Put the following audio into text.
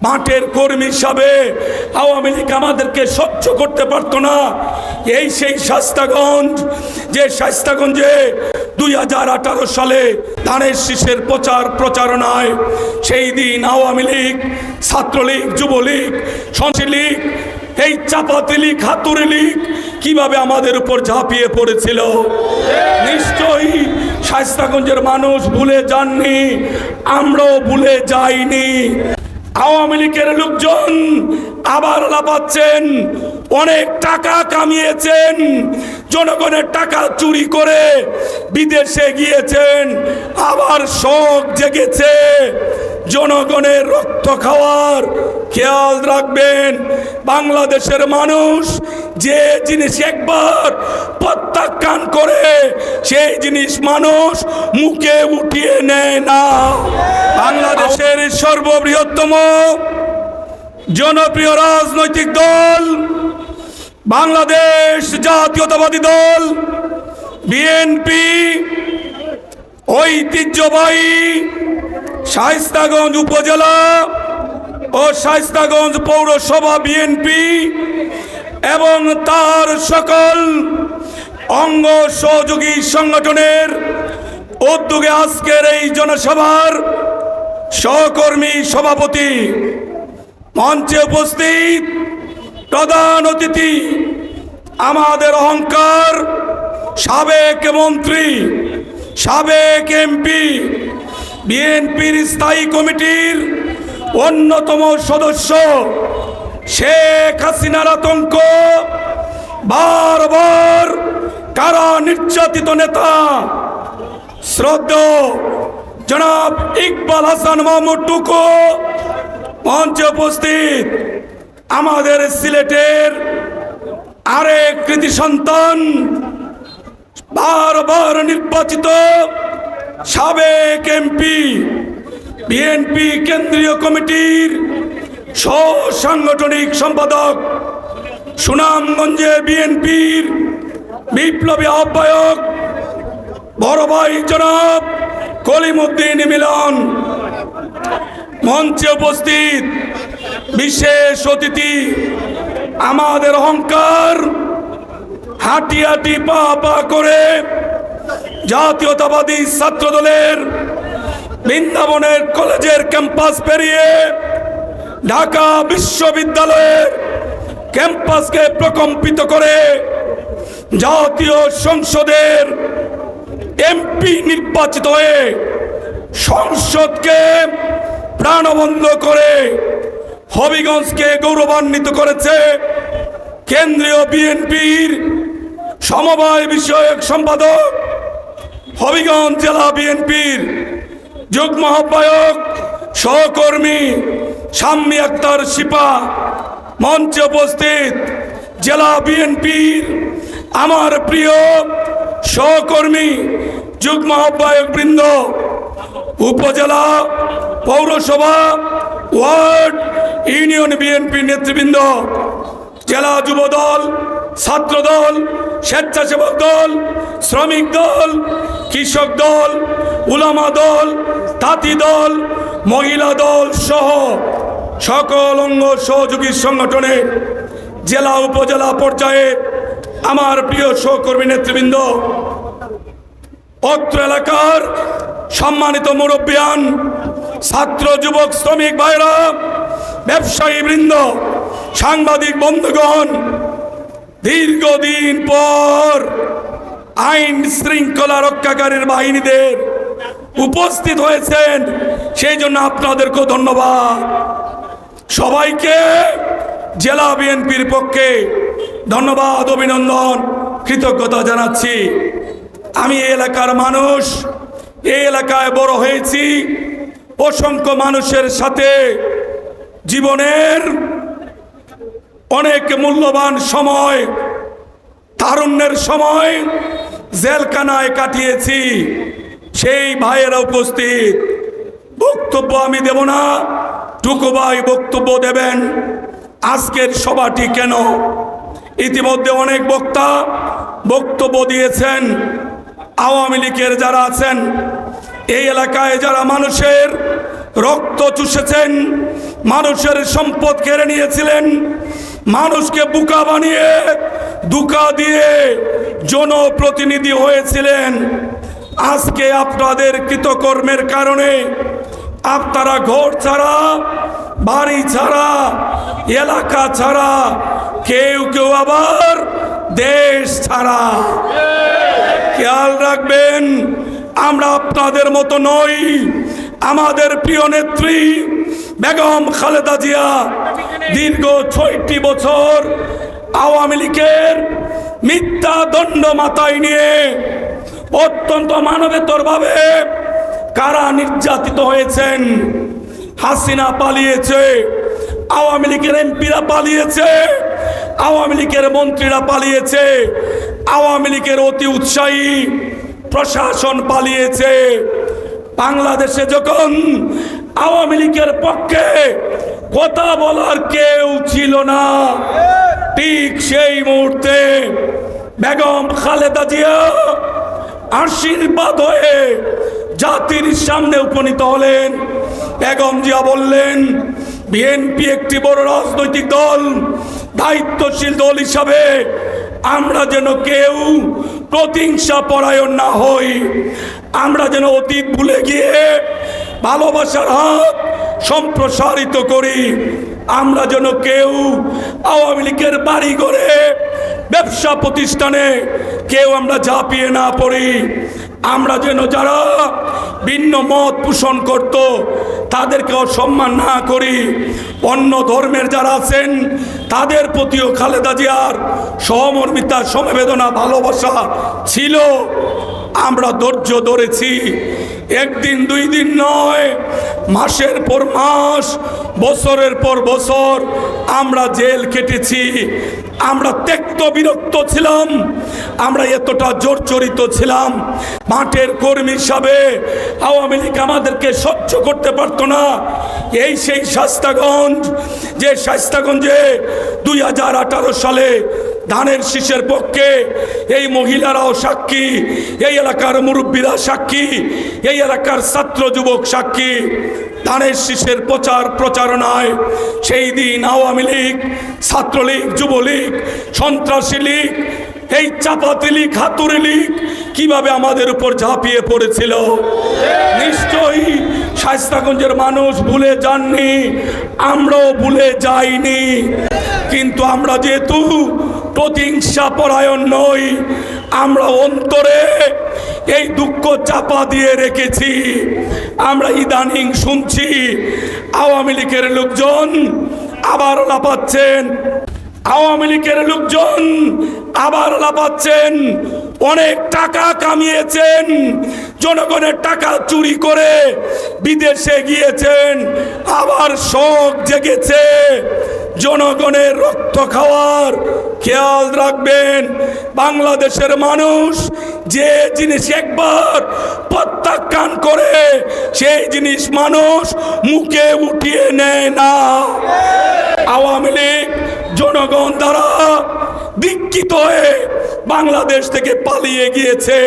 মাঠের কর্মী হিসাবে আওয়ামী লীগ আমাদেরকে সহ্য করতে পারতো না। এই সেই শাস্তাগঞ্জ, যে শাস্তাগঞ্জে দুই হাজার আঠারো সালে ধানের শীষের প্রচার প্রচারণায় সেই দিন আওয়ামী লীগ, ছাত্রলীগ, যুবলীগ সংসদ লীগ এই চাপাতি লীগ হাতুরি লীগ কীভাবে আমাদের উপর ঝাঁপিয়ে পড়েছিল? নিশ্চয়ই শাস্তাগঞ্জের মানুষ ভুলে যাননি, আমরাও ভুলে যাইনি। আওয়ামী লীগের লোকজন আবার লাপাচ্ছেন অনেক টাকা কামিয়েছেন, জনগণের টাকা চুরি করে বিদেশে গিয়েছেন, আবার শখ জেগেছে, জনগণের রক্ত খাওয়ার খেয়াল রাখবেন, বাংলাদেশের মানুষ যে জিনিস একবার প্রত্যাখ্যান করে, সেই জিনিস মানুষ মুখে উঠিয়ে নেয় না। বাংলাদেশের সর্ববৃহত্তম জনপ্রিয় রাজনৈতিক দল, বাংলাদেশ জাতীয়তাবাদী দল, বিএনপি, ঐতিহ্যবাহী শাইস্তাগঞ্জ উপজেলা ও শাইস্তাগঞ্জ পৌরসভা বিএনপি এবং তার সকল অঙ্গ সহযোগী সংগঠনের উদ্যোগে আজকের এই জনসভার সহকর্মী সভাপতি মঞ্চে উপস্থিত প্রধান অতিথি, আমাদের অহংকার সাবেক মন্ত্রী, সাবেক এমপি, বিএনপির স্থায়ী কমিটির অন্যতম সদস্য শেখ হাসিনার আতঙ্ক। বারবার কারা নির্যাতিত নেতা? শ্রদ্ধা জনাব ইকবাল হাসান মাহমুদ টুকু। মঞ্চে উপস্থিত আমাদের সিলেটের আরেক কৃতি সন্তান, বারবার নির্বাচিত সাবেক এমপি বিএনপি কেন্দ্রীয় কমিটির সাংগঠনিক সম্পাদক সুনামগঞ্জে বিএনপির বিপ্লবী আহ্বায়ক বড় ভাই জনাব কলিমুদ্দিন মিলন। মঞ্চে উপস্থিত বিশেষ অতিথি আমাদের অহংকার হাঁটি হাঁটি পা পা করে জাতীয়তাবাদী ছাত্র দলের বৃন্দাবনের কলেজের ক্যাম্পাস পেরিয়ে ঢাকা বিশ্ববিদ্যালয়ের ক্যাম্পাসকে প্রকম্পিত করে জাতীয় সংসদের এমপি নির্বাচিত হয়ে সংসদকে প্রাণবন্ধ করে হবিগঞ্জকে গৌরবান্বিত করেছে কেন্দ্রীয় বিএনপির সমবায় বিষয়ক সম্পাদক হবিগঞ্জ জেলা বিএনপির যুগ্ম আহ্বায়ক সহকর্মী শাম্মী আক্তার শিপা, মঞ্চে উপস্থিত জেলা বিএনপির আমার প্রিয় সহকর্মী যুগ্ম আহ্বায়ক বৃন্দ, উপজেলা পৌরসভা ওয়ার্ড ইউনিয়ন বিএনপি নেতৃবৃন্দ, জেলা যুব দল স্বেচ্ছাসেবক দল, শ্রমিক দল কৃষক দল, উলামা দল, তাঁতি দল, মহিলা দল সহ সকল অঙ্গ সহযোগী সংগঠনে জেলা উপজেলা পর্যায়ে আমার প্রিয় সহকর্মী নেতৃবৃন্দ, অত্র এলাকার সম্মানিত মুরব্বিয়ান, ছাত্র, যুবক, শ্রমিক ভাইরা, ব্যবসায়ী বৃন্দ, সাংবাদিক বন্ধুগণ, দীর্ঘদিন পর আইন শৃঙ্খলা রক্ষাকারীর বাহিনীদের উপস্থিত হয়েছেন, সেই জন্য আপনাদেরকেও ধন্যবাদ। সবাইকে জেলা বিএনপির পক্ষে ধন্যবাদ, অভিনন্দন, কৃতজ্ঞতা জানাচ্ছি। আমি এলাকার মানুষ, এই এলাকায় বড় হয়েছি। অসংখ্য মানুষের সাথে জীবনের অনেক মূল্যবান সময়, তারুণ্যের সময় জেলখানায় কাটিয়েছি। সেই ভাইয়েরা উপস্থিত। বক্তব্য আমি দেব না, টুকু ভাই বক্তব্য দেবেন। আজকের সভাটি কেন? ইতিমধ্যে অনেক বক্তা বক্তব্য দিয়েছেন। আওয়ামী লীগের যারা আছেন, এই এলাকায় যারা মানুষের রক্ত চুষেছেন, মানুষের সম্পদ কেড়ে নিয়েছিলেন, মানুষকে বুকা বানিয়ে দুকা দিয়ে জনপ্রতিনিধি হয়েছিলেন। আজকে আপনাদের কৃতকর্মের কারণে আপনারা ঘর ছাড়া, বাড়ি ছাড়া, এলাকা ছাড়া, কেউ কেউ আবার দেশ ছাড়া। খেয়াল রাখবেন, আমরা আপনাদের মতো নই। আমাদের প্রিয় নেত্রী বেগম খালেদা জিয়া দীর্ঘ ছয়টি বছর আওয়ামী লীগের মিথ্যা দণ্ড মাথায় নিয়ে অত্যন্ত মানবেতর ভাবে কারা নির্যাতিত হয়েছেন, হাসিনা পালিয়েছে, আওয়ামী লীগের এমপিরা পালিয়েছে, আওয়ামী লীগের মন্ত্রীরা পালিয়েছে, আওয়ামী লীগের অতি উৎসাহী প্রশাসন পালিয়েছে। বাংলাদেশে যখন আওয়ামী লীগের পক্ষে কথা বলার কেউ ছিল না। ঠিক সেই মুহূর্তে বেগম খালেদা জিয়া আশীর্বাদ হয়ে জাতির সামনে উপনীত হলেন। বেগম জিয়া বললেন, বিএনপি একটি বড় রাজনৈতিক দল, দায়িত্বশীল দল হিসাবে আমরা যেন কেউ প্রতিহিংসা পরায়ণ না হই। আমরা যেন অতীত ভুলে গিয়ে ভালোবাসার হাত সম্প্রসারিত করি। আমরা যেন কেউ আওয়ামী লীগের বাড়ি করে ব্যবসা প্রতিষ্ঠানে কেউ আমরা ঝাঁপিয়ে না পড়ি। আমরা যেন যারা ভিন্ন মত পোষণ করত, তাদেরকে অসম্মান না করি। অন্য ধর্মের যারা আছেন, তাদের প্রতিও খালেদা জিয়ার সহমর্মিতা, সমবেদনা, ভালোবাসা ছিল। আমরা ধৈর্য ধরেছি। একদিন, দুই দিন নয়, মাসের পর মাস, বছরের পর বছর আমরা জেল কেটেছি। আমরা ত্যক্ত বিরক্ত ছিলাম, আমরা এতটা জর্জরিত ছিলাম। মাঠের কর্মী হিসাবে আওয়ামী লীগ আমাদেরকে সহ্য করতে পারতো না। এই সেই শাস্তাগঞ্জ, যে শাস্তাগঞ্জে দুই হাজার আঠারো সালে ধানের শীষের পক্ষে। এই মহিলারাও সাক্ষী, এই এলাকার মুরব্বীরা সাক্ষী, এই এলাকার ছাত্র যুবক সাক্ষী। ধানের শীষের প্রচার প্রচারণায় সেই দিন আওয়ামী লীগ, ছাত্রলীগ, যুবলীগ, সন্ত্রাসী লীগ, এই চাপাতি লীগ হাতুরি লীগ কীভাবে আমাদের উপর ঝাঁপিয়ে পড়েছিল? নিশ্চয়ই শাস্তাগঞ্জের মানুষ ভুলে যাননি, আমরাও ভুলে যাইনি। কিন্তু আমরা যেহেতু প্রতিহিংসা পরায়ণ নই। আমরা অন্তরে এই দুঃখ চাপা দিয়ে রেখেছি। আমরা ইদানিং শুনছি আওয়ামী লীগের লোকজন আবার লাপাচ্ছেন আওয়ামী লীগের লোকজন আবার লাপাচ্ছেন অনেক টাকা কামিয়েছেন। জনগণের টাকা চুরি করে বিদেশে গিয়েছেন। আবার শোক জেগেছে। জনগণের রক্ত খাওয়ার খেয়াল রাখবেন। বাংলাদেশের মানুষ যে জিনিস একবার প্রত্যাখ্যান করে, সেই জিনিস মানুষ মুখে উঠিয়ে নেয় না। আওয়ামী লীগ, জনগণ দ্বারা দীক্ষিত হয়ে বাংলাদেশ থেকে পালিয়ে গিয়েছে।